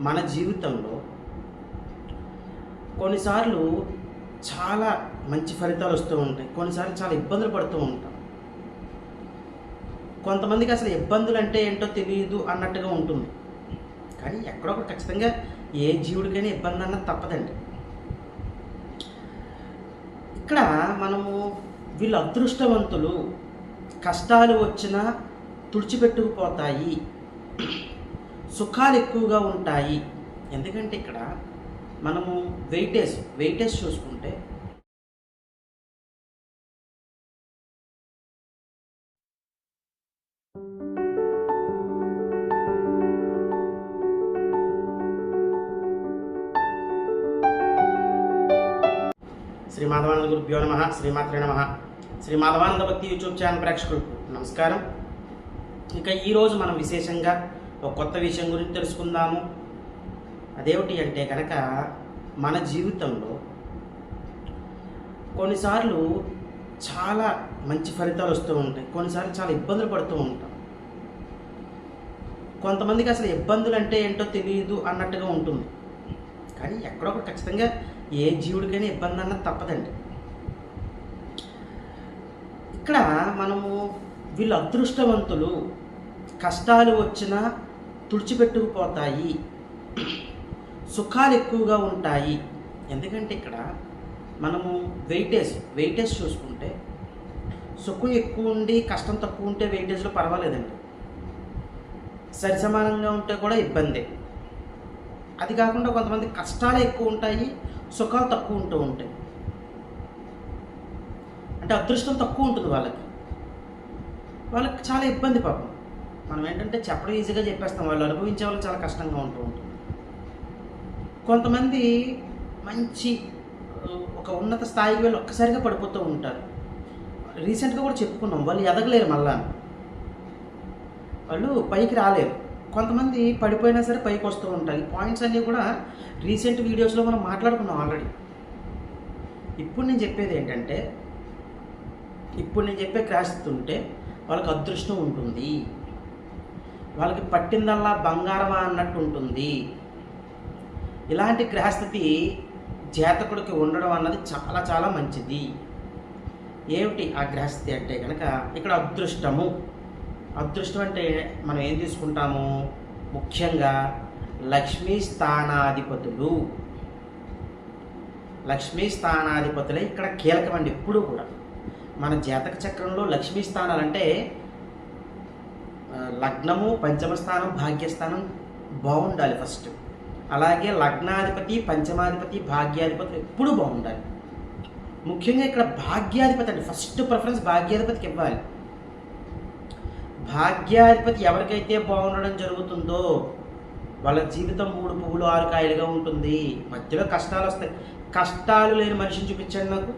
మన జీవితంలో కొన్నిసార్లు చాలా మంచి ఫలితాలు వస్తూ ఉంటాయి. కొన్నిసార్లు చాలా ఇబ్బందులు పడుతూ ఉంటాం. కొంతమందికి అసలు ఇబ్బందులు అంటే ఏంటో తెలియదు అన్నట్టుగా ఉంటుంది. కానీ ఎక్కడో ఒకటి ఖచ్చితంగా ఏ జీవుడికైనా ఇబ్బంది అన్నది తప్పదండి. ఇక్కడ మనము వీళ్ళు అదృష్టవంతులు కష్టాలు వచ్చినా తుడిచిపెట్టుకుపోతాయి. సుఖాలు ఎక్కువగా ఉంటాయి. ఎందుకంటే ఇక్కడ మనము వెయిటేజ్ వెయిటేజ్ చూసుకుంటే శ్రీ మాధవానంద గురుభ్యో నమ శ్రీమాత్రే నమ. శ్రీ మాధవానంద భక్తి యూట్యూబ్ ఛానల్ ప్రేక్షకులకు నమస్కారం. ఇక ఈరోజు మనం విశేషంగా ఒక కొత్త విషయం గురించి తెలుసుకుందాము. అదేమిటి అంటే కనుక మన జీవితంలో కొన్నిసార్లు చాలా మంచి ఫలితాలు వస్తూ ఉంటాయి. కొన్నిసార్లు చాలా ఇబ్బందులు పడుతూ ఉంటాం. కొంతమందికి అసలు ఇబ్బందులు అంటే ఏంటో తెలియదు అన్నట్టుగా ఉంటుంది. కానీ ఎక్కడో ఒకటి ఖచ్చితంగా ఏ జీవుడికైనా ఇబ్బంది అన్నది తప్పదండి. ఇక్కడ మనము వీళ్ళు అదృష్టవంతులు కష్టాలు వచ్చినా తుడిచిపెట్టుకుపోతాయి. సుఖాలు ఎక్కువగా ఉంటాయి. ఎందుకంటే ఇక్కడ మనము వెయిటేజ్ వెయిటేజ్ చూసుకుంటే సుఖం ఎక్కువ ఉండి కష్టం తక్కువ ఉంటే వెయిటేజ్లో పర్వాలేదండి. సరి సమానంగా ఉంటే కూడా ఇబ్బందే. అది కాకుండా కొంతమంది కష్టాలు ఎక్కువ ఉంటాయి సుఖాలు తక్కువ ఉంటూ ఉంటాయి. అంటే అదృష్టం తక్కువ ఉంటుంది వాళ్ళకి. వాళ్ళకి చాలా ఇబ్బంది పాపం. మనం ఏంటంటే చెప్పడం ఈజీగా చెప్పేస్తాం. వాళ్ళు అనుభవించే వాళ్ళు చాలా కష్టంగా ఉంటూ ఉంటుంది కొంతమంది మంచి ఒక ఉన్నత స్థాయికి వెళ్ళి ఒక్కసారిగా పడిపోతూ ఉంటారు. రీసెంట్గా కూడా చెప్పుకున్నాం. వాళ్ళు ఎదగలేరు మళ్ళా. వాళ్ళు పైకి రాలేరు. కొంతమంది పడిపోయినా సరే పైకి వస్తూ ఉంటాయి పాయింట్స్ అన్నీ కూడా రీసెంట్ వీడియోస్లో మనం మాట్లాడుకున్నాం ఆల్రెడీ. ఇప్పుడు నేను చెప్పేది ఏంటంటే ఇప్పుడు నేను చెప్పే ఉంటే వాళ్ళకి అదృష్టం ఉంటుంది. వాళ్ళకి పట్టిందల్లా బంగారమా అన్నట్టు ఉంటుంది ఇలాంటి గ్రహస్థితి జాతకుడికి ఉండడం అన్నది చాలా చాలా మంచిది. ఏమిటి ఆ గ్రహస్థితి అంటే కనుక ఇక్కడ అదృష్టము. అదృష్టం అంటే మనం ఏం తీసుకుంటాము? ముఖ్యంగా లక్ష్మీ స్థానాధిపతులు. లక్ష్మీ స్థానాధిపతులే ఇక్కడ కీలకమండి ఎప్పుడూ కూడా. మన జాతక చక్రంలో లక్ష్మీ స్థానాలు అంటే లగ్నము పంచమస్థానం భాగ్యస్థానం బాగుండాలి ఫస్ట్. అలాగే లగ్నాధిపతి పంచమాధిపతి భాగ్యాధిపతి ఎప్పుడూ బాగుండాలి. ముఖ్యంగా ఇక్కడ భాగ్యాధిపతి అండి ఫస్ట్ ప్రిఫరెన్స్ భాగ్యాధిపతికి ఇవ్వాలి. భాగ్యాధిపతి ఎవరికైతే బాగుండడం జరుగుతుందో వాళ్ళ జీవితం మూడు పువ్వులు ఆరు కాయలుగా ఉంటుంది. మధ్యలో కష్టాలు వస్తాయి. కష్టాలు లేని మనిషిని చూపించండి నాకు.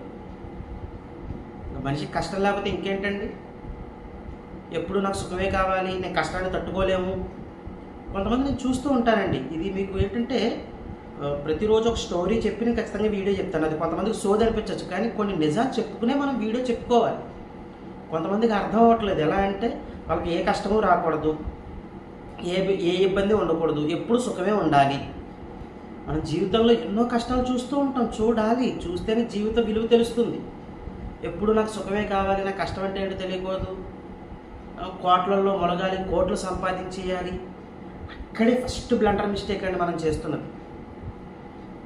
మనిషి కష్టం లేకపోతే ఇంకేంటండి? ఎప్పుడు నాకు సుఖమే కావాలి నేను కష్టాన్ని తట్టుకోలేము. కొంతమంది నేను చూస్తూ ఉంటానండి. ఇది మీకు ఏంటంటే ప్రతిరోజు ఒక స్టోరీ చెప్పి నేను ఖచ్చితంగా వీడియో చెప్తాను. అది కొంతమందికి సోది అనిపించవచ్చు కానీ కొన్ని నిజాలు చెప్పుకునే మనం వీడియో చెప్పుకోవాలి. కొంతమందికి అర్థం అవ్వట్లేదు. ఎలా అంటే వాళ్ళకి ఏ కష్టము రాకూడదు ఏ ఏ ఇబ్బంది ఉండకూడదు ఎప్పుడు సుఖమే ఉండాలి. మన జీవితంలో ఎన్నో కష్టాలు చూస్తూ ఉంటాం. చూడాలి. చూస్తేనే జీవిత విలువ తెలుస్తుంది. ఎప్పుడు నాకు సుఖమే కావాలి నాకు కష్టం అంటే ఏంటో తెలియకూడదు. కోట్లలో మొలగాలి కోట్లు సంపాదించేయాలి. అక్కడే ఫస్ట్ బ్లండర్ మిస్టేక్ అండి మనం చేస్తున్నది.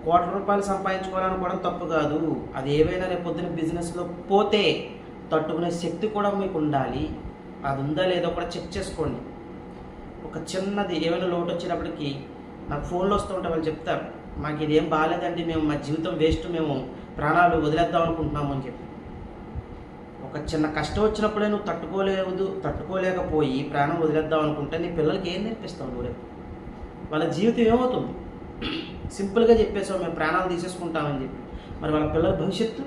కోట్ల రూపాయలు సంపాదించుకోవాలనుకోవడం తప్పు కాదు. అది ఏవైనా రేపు పొద్దున బిజినెస్లో పోతే తట్టుకునే శక్తి కూడా మీకు ఉండాలి. అది ఉందా లేదో కూడా చెక్ చేసుకోండి. ఒక చిన్నది ఏమైనా లోటు వచ్చినప్పటికీ నాకు ఫోన్లో వస్తూ ఉంటే వాళ్ళు చెప్తారు. మాకు ఇదేం బాగాలేదండి మేము మా జీవితం వేస్ట్ మేము ప్రాణాలు వదిలేద్దాం అనుకుంటున్నాము అని చెప్పి. ఒక చిన్న కష్టం వచ్చినప్పుడే నువ్వు తట్టుకోలేదు తట్టుకోలేకపోయి ప్రాణం వదిలేద్దాం అనుకుంటే నీ పిల్లలకి ఏం నేర్పిస్తావు నువ్వు రేపు? వాళ్ళ జీవితం ఏమవుతుంది? సింపుల్గా చెప్పేసావు మేము ప్రాణాలు తీసేసుకుంటామని చెప్పి. మరి వాళ్ళ పిల్లల భవిష్యత్తు?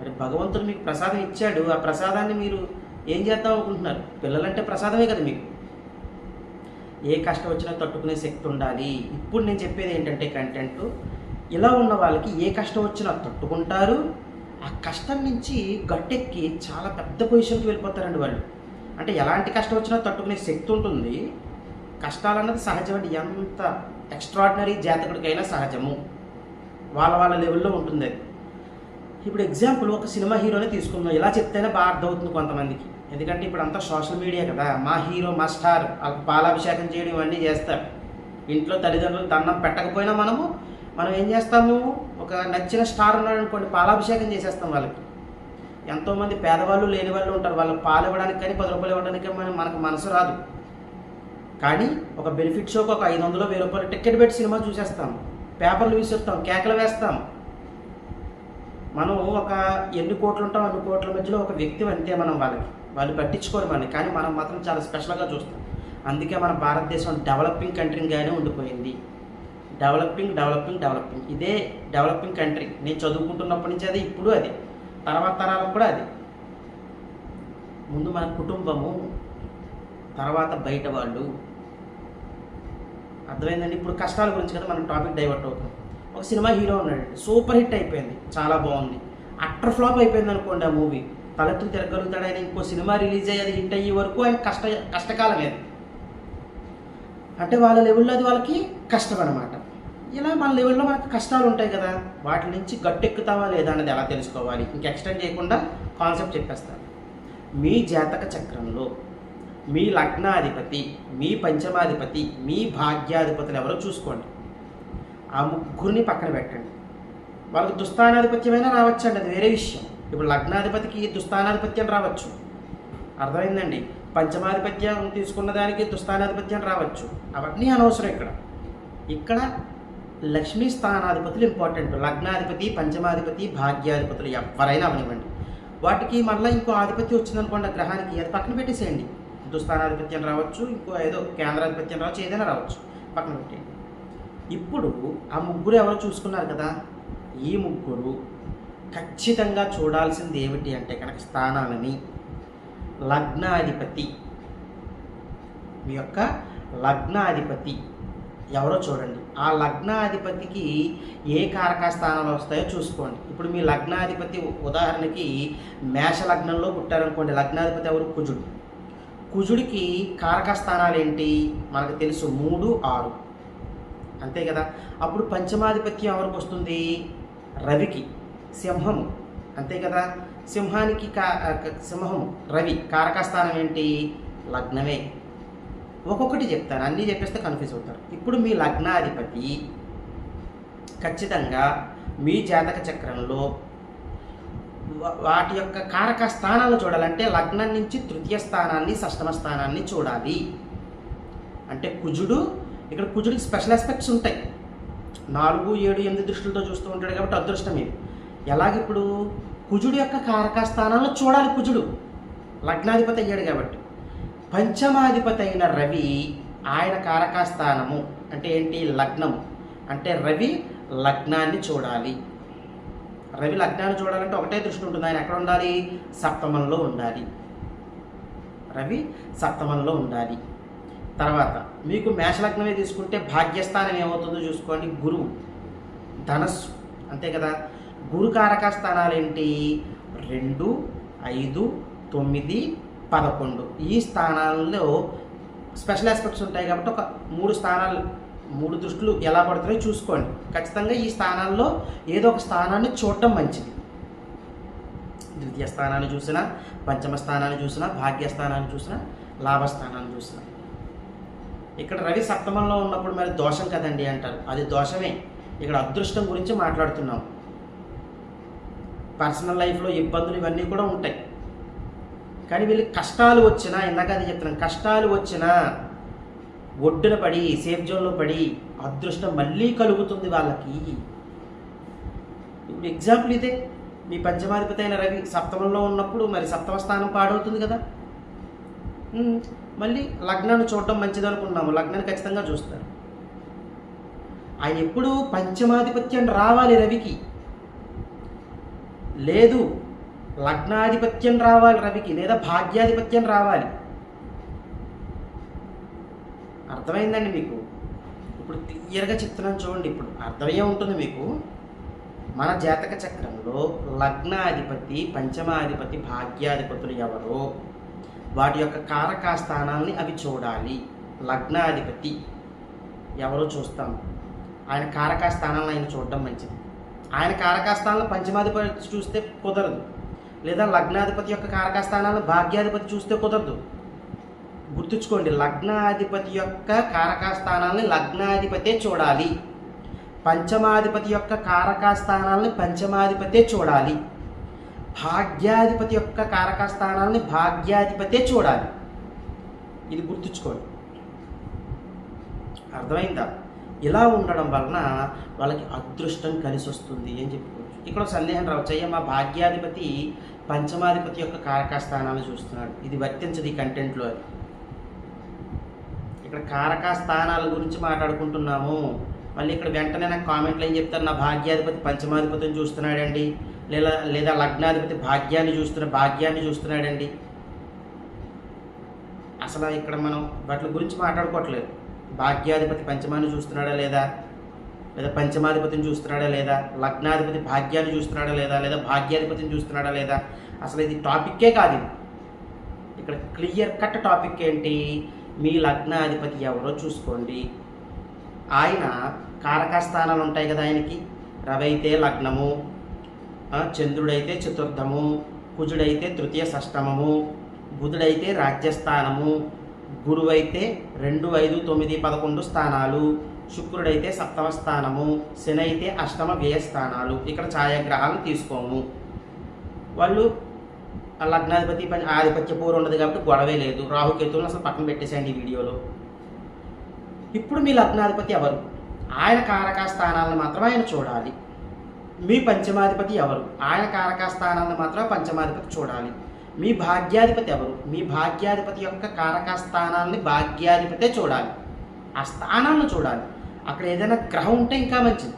మరి భగవంతుడు మీకు ప్రసాదం ఇచ్చాడు ఆ ప్రసాదాన్ని మీరు ఏం చేద్దాం అనుకుంటున్నారు? పిల్లలంటే ప్రసాదమే కదా మీకు. ఏ కష్టం వచ్చినా తట్టుకునే శక్తి ఉండాలి. ఇప్పుడు నేను చెప్పేది ఏంటంటే కంటెంట్ ఇలా ఉన్న వాళ్ళకి ఏ కష్టం వచ్చినా తట్టుకుంటారు ఆ కష్టం నుంచి గట్టెక్కి చాలా పెద్ద పొజిషన్కి వెళ్ళిపోతారండి వాళ్ళు. అంటే ఎలాంటి కష్టం వచ్చినా తట్టుకునే శక్తి ఉంటుంది. కష్టాలు అన్నది సహజం అండి ఎంత ఎక్స్ట్రాడినరీ జాతకుడికైనా సహజము. వాళ్ళ వాళ్ళ లెవెల్లో ఉంటుంది అది. ఇప్పుడు ఎగ్జాంపుల్ ఒక సినిమా హీరోని తీసుకుందాం. ఇలా చెప్తేనే బాగా అర్థమవుతుంది కొంతమందికి. ఎందుకంటే ఇప్పుడు అంతా సోషల్ మీడియా కదా. మా హీరో మా స్టార్. వాళ్ళకి పాలాభిషేకం చేయడం ఇవన్నీ చేస్తారు. ఇంట్లో తల్లిదండ్రులు దండం పెట్టకపోయినా మనము మనం ఏం చేస్తాము ఒక నచ్చిన స్టార్ ఉన్నాడు అనుకోండి పాలాభిషేకం చేసేస్తాం వాళ్ళకి. ఎంతోమంది పేదవాళ్ళు లేని వాళ్ళు ఉంటారు వాళ్ళకి పాలు ఇవ్వడానికి కానీ పది రూపాయలు ఇవ్వడానికి మనకు మనసు రాదు. కానీ ఒక బెనిఫిట్ షోకి ఒక ఐదు వందలు వెయ్యి రూపాయలు టికెట్ పెట్టి సినిమా చూసేస్తాం. పేపర్లు విసురుతాం కేకలు వేస్తాం. మనం ఒక ఎన్ని కోట్లు ఉంటాం అన్ని కోట్ల మధ్యలో ఒక వ్యక్తి అంతే మనం వాళ్ళకి. వాళ్ళు పట్టించుకోరు మనని కానీ మనం మాత్రం చాలా స్పెషల్గా చూస్తాం. అందుకే మన భారతదేశం డెవలపింగ్ కంట్రీగానే ఉండిపోయింది. Developing developing developing. ఇదే డెవలపింగ్ కంట్రీ. నేను చదువుకుంటున్నప్పటి నుంచి అది ఇప్పుడు అది. తర్వాత తరాలకు కూడా అది. ముందు మన కుటుంబము తర్వాత బయట వాళ్ళు. అర్థమైందండి? ఇప్పుడు కష్టాల గురించి కదా మనం టాపిక్ డైవర్ట్ అవుతాం ఒక సినిమా హీరో ఉన్నాడు. సూపర్ హిట్ అయిపోయింది. చాలా బాగుంది. అట్టర్ ఫ్లాప్ అయిపోయింది అనుకోండి ఆ మూవీ. తలెత్తు తిరగలుగుతాడు ఆయన. ఇంకో సినిమా రిలీజ్ అయ్యేది హిట్ అయ్యే వరకు ఆయన కష్ట కష్టకాలం లేదు. అంటే వాళ్ళ లెవెల్లో అది వాళ్ళకి కష్టం అనమాట ఇలా మన లెవెల్లో మనకు కష్టాలు ఉంటాయి కదా వాటి నుంచి గట్టెక్కుతావా లేదా అనేది ఎలా తెలుసుకోవాలి? ఇంక ఎక్స్టెండ్ చేయకుండా కాన్సెప్ట్ చెప్పేస్తాను. మీ జాతక చక్రంలో మీ లగ్నాధిపతి మీ పంచమాధిపతి మీ భాగ్యాధిపతులు ఎవరో చూసుకోండి. ఆ ముగ్గురిని పక్కన పెట్టండి. వాళ్ళకి దుస్థానాధిపత్యమైనా రావచ్చండి అది వేరే విషయం. ఇప్పుడు లగ్నాధిపతికి దుస్థానాధిపత్యం రావచ్చు. అర్థమైందండి? పంచమాధిపత్యం తీసుకున్న దానికి దుస్థానాధిపత్యం రావచ్చు. అవన్నీ అనవసరం ఇక్కడ. ఇక్కడ లక్ష్మీ స్థానాధిపతులు ఇంపార్టెంట్. లగ్నాధిపతి పంచమాధిపతి భాగ్యాధిపతులు ఎవరైనా అవనివ్వండి. వాటికి మళ్ళీ ఇంకో ఆధిపత్యం వచ్చిందనుకోండి ఆ గ్రహానికి అది పక్కన పెట్టేసేయండి. దుస్థానాధిపత్యం రావచ్చు ఇంకో ఏదో కేంద్రాధిపత్యం రావచ్చు ఏదైనా రావచ్చు పక్కన పెట్టేయండి. ఇప్పుడు ఆ ముగ్గురు ఎవరో చూసుకున్నారు కదా ఈ ముగ్గురు ఖచ్చితంగా చూడాల్సింది ఏమిటి అంటే కనుక స్థానాలని లగ్నాధిపతి. మీ యొక్క లగ్నాధిపతి ఎవరో చూడండి. ఆ లగ్నాధిపతికి ఏ కారక స్థానాలు వస్తాయో చూసుకోండి. ఇప్పుడు మీ లగ్నాధిపతి ఉదాహరణకి మేష లగ్నంలో పుట్టారనుకోండి. లగ్నాధిపతి ఎవరు? కుజుడు. కుజుడికి కారక స్థానాలు ఏంటి? మనకు తెలుసు మూడు ఆరు. అంతే కదా? అప్పుడు పంచమాధిపత్యం ఎవరికి వస్తుంది? రవికి. సింహము. అంతే కదా? సింహానికి కా సింహము రవి. కారకస్థానం ఏంటి? లగ్నమే. ఒక్కొక్కటి చెప్తాను అన్నీ చెప్పేస్తే కన్ఫ్యూజ్ అవుతారు. ఇప్పుడు మీ లగ్నాధిపతి ఖచ్చితంగా మీ జాతక చక్రంలో వాటి యొక్క కారక స్థానాలు చూడాలంటే లగ్నం నుంచి తృతీయ స్థానాన్ని షష్టమ స్థానాన్ని చూడాలి. అంటే కుజుడు ఇక్కడ కుజుడికి స్పెషల్ ఆస్పెక్ట్స్ ఉంటాయి. నాలుగు ఏడు ఎనిమిది దృష్టిలతో చూస్తూ ఉంటాడు కాబట్టి అదృష్టం ఇది. ఎలాగిప్పుడు కుజుడు యొక్క కారక స్థానాలను చూడాలి కుజుడు. లగ్నాధిపతి అయ్యాడు కాబట్టి. పంచమాధిపతి అయిన రవి ఆయన కారకస్థానము అంటే ఏంటి? లగ్నం. అంటే రవి లగ్నాన్ని చూడాలి. రవి లగ్నాన్ని చూడాలంటే ఒకటే దృష్టి ఉంటుంది. ఆయన ఎక్కడ ఉండాలి? సప్తమంలో ఉండాలి. రవి సప్తమంలో ఉండాలి. తర్వాత మీకు మేషలగ్నమే తీసుకుంటే భాగ్యస్థానం ఏమవుతుందో చూసుకోండి. గురువు. ధనస్సు. అంతే కదా? గురు స్థానాలు ఏంటి? రెండు ఐదు తొమ్మిది పదకొండు. ఈ స్థానాల్లో స్పెషల్ ఆస్పెక్ట్స్ ఉంటాయి కాబట్టి ఒక మూడు స్థానాలు మూడు దృష్టిలు ఎలా పడుతున్నాయో చూసుకోండి. ఖచ్చితంగా ఈ స్థానాల్లో ఏదో ఒక స్థానాన్ని చూడటం మంచిది. ద్వితీయ స్థానాన్ని చూసినా పంచమ స్థానాన్ని చూసినా భాగ్యస్థానాన్ని చూసినా లాభస్థానాన్ని చూసినా. ఇక్కడ రవి సప్తమంలో ఉన్నప్పుడు మరి దోషం కదండి అంటారు. అది దోషమే. ఇక్కడ అదృష్టం గురించి మాట్లాడుతున్నాం. పర్సనల్ లైఫ్లో ఇబ్బందులు ఇవన్నీ కూడా ఉంటాయి. కానీ వీళ్ళకి కష్టాలు వచ్చినా ఇందాక అది చెప్తున్నాను కష్టాలు వచ్చినా ఒడ్డున పడి సేఫ్ జోన్లో పడి అదృష్టం మళ్ళీ కలుగుతుంది వాళ్ళకి. ఇప్పుడు ఎగ్జాంపుల్ ఇదే. మీ పంచమాధిపతి అయిన రవి సప్తమంలో ఉన్నప్పుడు మరి సప్తమ స్థానం పాడవుతుంది కదా. మళ్ళీ లగ్నాన్ని చూడడం మంచిది అనుకున్నాము లగ్నాన్ని ఖచ్చితంగా చూస్తారు. ఆయన ఎప్పుడు పంచమాధిపత్యం రావాలి రవికి. లేదు లగ్నాధిపత్యం రావాలి రవికి లేదా భాగ్యాధిపత్యం రావాలి. అర్థమైందండి మీకు? ఇప్పుడు క్లియర్గా చెప్తున్నాను చూడండి ఇప్పుడు. అర్థమయ్యే ఉంటుంది మీకు? మన జాతక చక్రంలో లగ్నాధిపతి పంచమాధిపతి భాగ్యాధిపతులు ఎవరో వాటి యొక్క కారకా స్థానాల్ని అవి చూడాలి. లగ్నాధిపతి ఎవరో చూస్తాం. ఆయన కారకా స్థానాలను ఆయన చూడడం మంచిది. ఆయన కారకా స్థానంలో పంచమాధిపతి చూస్తే కుదరదు. లేదా లగ్నాధిపతి యొక్క కారకస్థానాలు భాగ్యాధిపతి చూస్తే కుదరదు. గుర్తుంచుకోండి లగ్నాధిపతి యొక్క కారకస్థానాలని లగ్నాధిపతే చూడాలి. పంచమాధిపతి యొక్క కారకస్థానాలని పంచమాధిపతే చూడాలి. భాగ్యాధిపతి యొక్క కారకస్థానాలని భాగ్యాధిపతే చూడాలి. ఇది గుర్తుంచుకోండి. అర్థమైందా? ఇలా ఉండడం వలన వాళ్ళకి అదృష్టం కలిసి వస్తుంది అని చెప్పి ఇక్కడ ఒక సందేహం రావచ్చు. అయ్యా మా భాగ్యాధిపతి పంచమాధిపతి యొక్క కారక స్థానాలను చూస్తున్నాడు. ఇది వర్తించదు ఈ కంటెంట్లో అది. ఇక్కడ కారక స్థానాల గురించి మాట్లాడుకుంటున్నాము. మళ్ళీ ఇక్కడ వెంటనే నాకు కామెంట్లు ఏం చెప్తారు? నా భాగ్యాధిపతి పంచమాధిపతిని చూస్తున్నాడండి. లేదా లేదా లగ్నాధిపతి భాగ్యాన్ని చూస్తున్న భాగ్యాన్ని చూస్తున్నాడండి. అసలు ఇక్కడ మనం వాటి గురించి మాట్లాడుకోవట్లేదు. భాగ్యాధిపతి పంచమాన్ని చూస్తున్నాడా లేదా? లేదా పంచమాధిపతిని చూస్తున్నాడా లేదా? లగ్నాధిపతి భాగ్యాన్ని చూస్తున్నాడా లేదా? లేదా భాగ్యాధిపతిని చూస్తున్నాడా లేదా? అసలు ఇది టాపిక్కే కాదు ఇక్కడ క్లియర్ కట్ టాపిక్ ఏంటి? మీ లగ్నాధిపతి ఎవరో చూసుకోండి. ఆయన కారక స్థానాలు ఉంటాయి కదా ఆయనకి. రవి అయితే లగ్నము చంద్రుడైతే చతుర్థము కుజుడైతే తృతీయ షష్టమము బుధుడైతే రాజ్యస్థానము గురువైతే రెండు ఐదు తొమ్మిది పదకొండు స్థానాలు శుక్రుడైతే సప్తమ స్థానము శని అయితే అష్టమ వ్యయ స్థానాలు. ఇక్కడ ఛాయాగ్రహాలు తీసుకోము. వాళ్ళు ఆ లగ్నాధిపతి పని ఆధిపత్య పూర్వం ఉండదు కాబట్టి గొడవే లేదు. రాహుకేతువులను అసలు పక్కన పెట్టేసేయండి ఈ వీడియోలో. ఇప్పుడు మీ లగ్నాధిపతి ఎవరు? ఆయన కారక స్థానాలను మాత్రం ఆయన చూడాలి. మీ పంచమాధిపతి ఎవరు? ఆయన కారక స్థానాలను మాత్రం పంచమాధిపతి చూడాలి. మీ భాగ్యాధిపతి ఎవరు? మీ భాగ్యాధిపతి యొక్క కారక స్థానాలని భాగ్యాధిపతే చూడాలి. ఆ స్థానాలను చూడాలి. అక్కడ ఏదైనా గ్రహం ఉంటే ఇంకా మంచిది.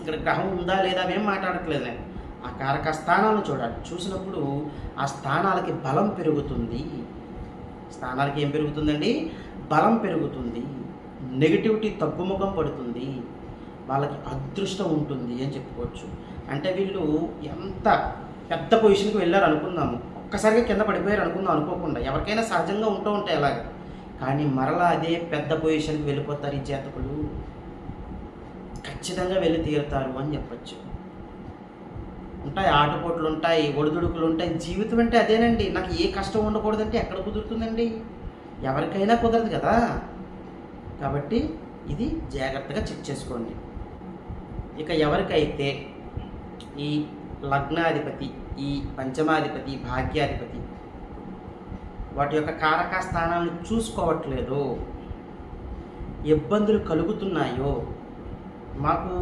ఇక్కడ గ్రహం ఉందా లేదా అవేం మాట్లాడట్లేదు. నేను ఆ కారక స్థానాలను చూడాలి. చూసినప్పుడు ఆ స్థానాలకి బలం పెరుగుతుంది. స్థానాలకి ఏం పెరుగుతుందండి? బలం పెరుగుతుంది. నెగిటివిటీ తగ్గుముఖం పడుతుంది. వాళ్ళకి అదృష్టం ఉంటుంది అని చెప్పుకోవచ్చు. అంటే వీళ్ళు ఎంత పెద్ద పొజిషన్కి వెళ్ళారు అనుకుందాము ఒక్కసారిగా కింద పడిపోయారు అనుకుందాం అనుకోకుండా. ఎవరికైనా సహజంగా ఉంటూ ఉంటాయి అలాగే కానీ మరలా అదే పెద్ద పొజిషన్కి వెళ్ళిపోతారు ఈ జాతకులు. ఖచ్చితంగా వెళ్ళి తీరుతారు అని చెప్పచ్చు. ఉంటాయి ఆటపోట్లు ఉంటాయి ఒడిదుడుకులు ఉంటాయి. జీవితం అంటే అదేనండి. నాకు ఏ కష్టం ఉండకూడదంటే ఎక్కడ కుదురుతుందండి? ఎవరికైనా కుదరదు కదా. కాబట్టి ఇది జాగ్రత్తగా చెక్ చేసుకోండి. ఇక ఎవరికైతే ఈ లగ్నాధిపతి ఈ పంచమాధిపతి భాగ్యాధిపతి వాటి యొక్క కారక స్థానాలను చూసుకోవట్లేదు. ఇబ్బందులు కలుగుతున్నాయో? మాకు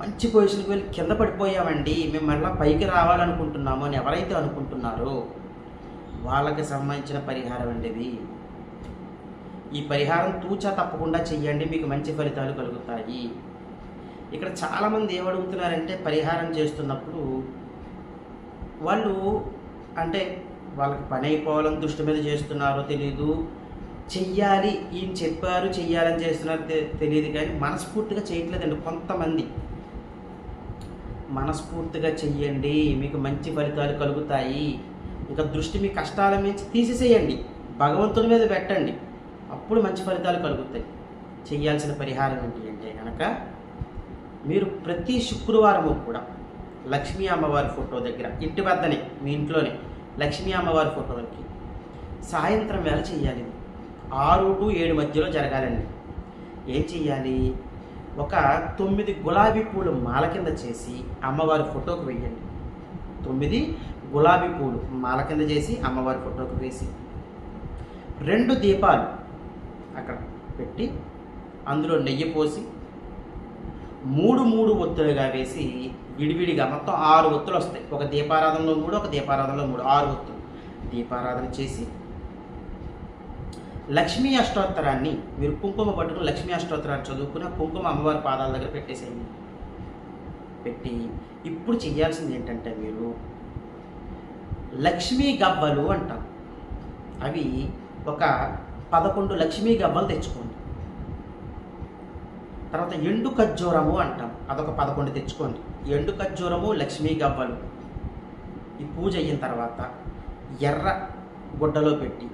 మంచి పొజిషన్కి వెళ్ళి కింద పడిపోయామండి. మేము మళ్ళీ పైకి రావాలనుకుంటున్నాము అని ఎవరైతే అనుకుంటున్నారో వాళ్ళకి సంబంధించిన పరిహారం అండి ఇది. ఈ పరిహారం తూచా తప్పకుండా చెయ్యండి మీకు మంచి ఫలితాలు కలుగుతాయి. ఇక్కడ చాలామంది ఏమడుగుతున్నారంటే పరిహారం చేస్తున్నప్పుడు వాళ్ళు అంటే వాళ్ళకి పని అయిపోవాలని దృష్టి మీద చేస్తున్నారో తెలీదు. చెయ్యాలి ఈయన చెప్పారు చెయ్యాలని చేస్తున్నారు తె- తెలియదు కానీ మనస్ఫూర్తిగా చేయట్లేదండి కొంతమంది. మనస్ఫూర్తిగా చెయ్యండి మీకు మంచి ఫలితాలు కలుగుతాయి. ఇంకా దృష్టి మీ కష్టాల మించి తీసేసేయండి. భగవంతుని మీద పెట్టండి. అప్పుడు మంచి ఫలితాలు కలుగుతాయి. చేయాల్సిన పరిహారం ఏంటి అంటే కనుక మీరు ప్రతి శుక్రవారము కూడా లక్ష్మీ అమ్మవారి ఫోటో దగ్గర ఇంటి వద్దనే మీ ఇంట్లోనే లక్ష్మీ అమ్మవారి ఫోటోలకి సాయంత్రం వేళ చేయాలి ఆరు టు ఏడు మధ్యలో జరగాలండి. ఏం చెయ్యాలి? ఒక తొమ్మిది గులాబీ పూలు మాల కింద చేసి అమ్మవారి ఫోటోకి వేయండి. తొమ్మిది గులాబీ పూలు మాల కింద చేసి అమ్మవారి ఫోటోకి వేసి. రెండు దీపాలు అక్కడ పెట్టి అందులో నెయ్యి పోసి మూడు మూడు ఒత్తులుగా వేసి విడివిడిగా మొత్తం ఆరు ఒత్తులు వస్తాయి. ఒక దీపారాధనలో మూడు ఒక దీపారాధనలో మూడు. ఆరు ఒత్తులు. దీపారాధన చేసి లక్ష్మీ అష్టోత్తరాన్ని మీరు కుంకుమ పట్టుకుని లక్ష్మీ అష్టోత్తరాన్ని చదువుకుని కుంకుమ అమ్మవారి పాదాల దగ్గర పెట్టేసేయండి. పెట్టి ఇప్పుడు చేయాల్సింది ఏంటంటే మీరు లక్ష్మీ గవ్వలు అంటాం. అవి ఒక పదకొండు లక్ష్మీ గవ్వలు తెచ్చుకోండి. తర్వాత ఎండు ఖర్జూరము అంటాం. అదొక పదకొండు తెచ్చుకోండి. ఎండు ఖర్జూరము లక్ష్మీ గవ్వలు. ఈ పూజ అయిన తర్వాత ఎర్ర గుడ్డలో పెట్టి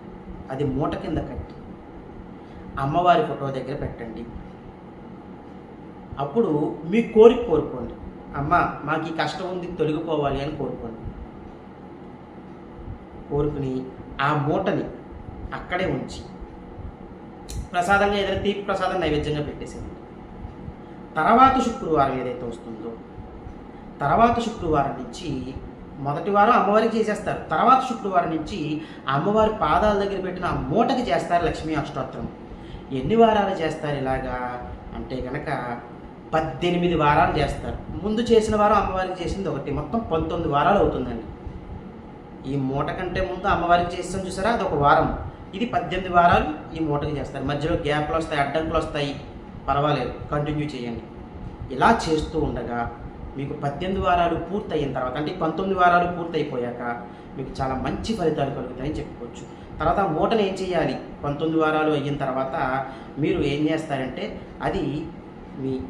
అది మూట కింద కట్టి అమ్మవారి ఫోటో దగ్గర పెట్టండి. అప్పుడు మీ కోరిక కోరుకోండి. అమ్మ మాకు ఈ కష్టం ఉంది తొలగిపోవాలి అని కోరుకోండి. కోరుకుని ఆ మూటని అక్కడే ఉంచి ప్రసాదంగా ఏదైనా తీపి ప్రసాదం నైవేద్యంగా పెట్టేసేయండి. తర్వాత శుక్రవారం ఏదైతే వస్తుందో తర్వాత శుక్రవారం నుంచి మొదటి వారం అమ్మవారికి చేసేస్తారు. తర్వాత శుక్రవారం నుంచి అమ్మవారి పాదాల దగ్గర పెట్టిన ఆ మూటకి చేస్తారు లక్ష్మీ అష్టోత్తరం. ఎన్ని వారాలు చేస్తారు ఇలాగా? అంటే కనుక పద్దెనిమిది వారాలు చేస్తారు. ముందు చేసిన వారం అమ్మవారికి చేసింది ఒకటి. మొత్తం పంతొమ్మిది వారాలు అవుతుందండి. ఈ మూట కంటే ముందు అమ్మవారికి చేస్తాం చూసారా? అది ఒక వారం. ఇది పద్దెనిమిది వారాలు ఈ మూటకి చేస్తారు. మధ్యలో గ్యాప్లు వస్తాయి అడ్డంకులు వస్తాయి. పర్వాలేదు కంటిన్యూ చేయండి. ఇలా చేస్తూ ఉండగా మీకు పద్దెనిమిది వారాలు పూర్తయిన తర్వాత అంటే పంతొమ్మిది వారాలు పూర్తయిపోయాక మీకు చాలా మంచి ఫలితాలు కలుగుతాయని చెప్పుకోవచ్చు. తర్వాత మూటను ఏం చేయాలి? పంతొమ్మిది వారాలు అయిన తర్వాత మీరు ఏం చేస్తారంటే అది మీ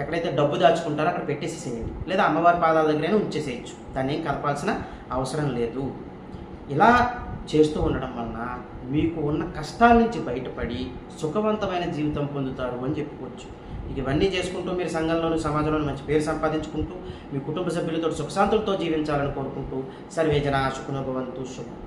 ఎక్కడైతే డబ్బు దాచుకుంటారో అక్కడ పెట్టేసేసేయండి. లేదా అమ్మవారి పాదాల దగ్గరైనా ఉంచేసేయచ్చు. దాన్ని ఏం కలపాల్సిన అవసరం లేదు. ఇలా చేస్తూ ఉండడం వలన మీకు ఉన్న కష్టాల నుంచి బయటపడి సుఖవంతమైన జీవితం పొందుతారు అని చెప్పుకోవచ్చు. ఇవన్నీ చేసుకుంటూ మీరు సంఘంలోను సమాజంలోను మంచి పేరు సంపాదించుకుంటూ మీ కుటుంబ సభ్యులతో సుఖశాంతులతో జీవించాలని కోరుకుంటూ సర్వేజన సుఖనుభవంతు శుభం.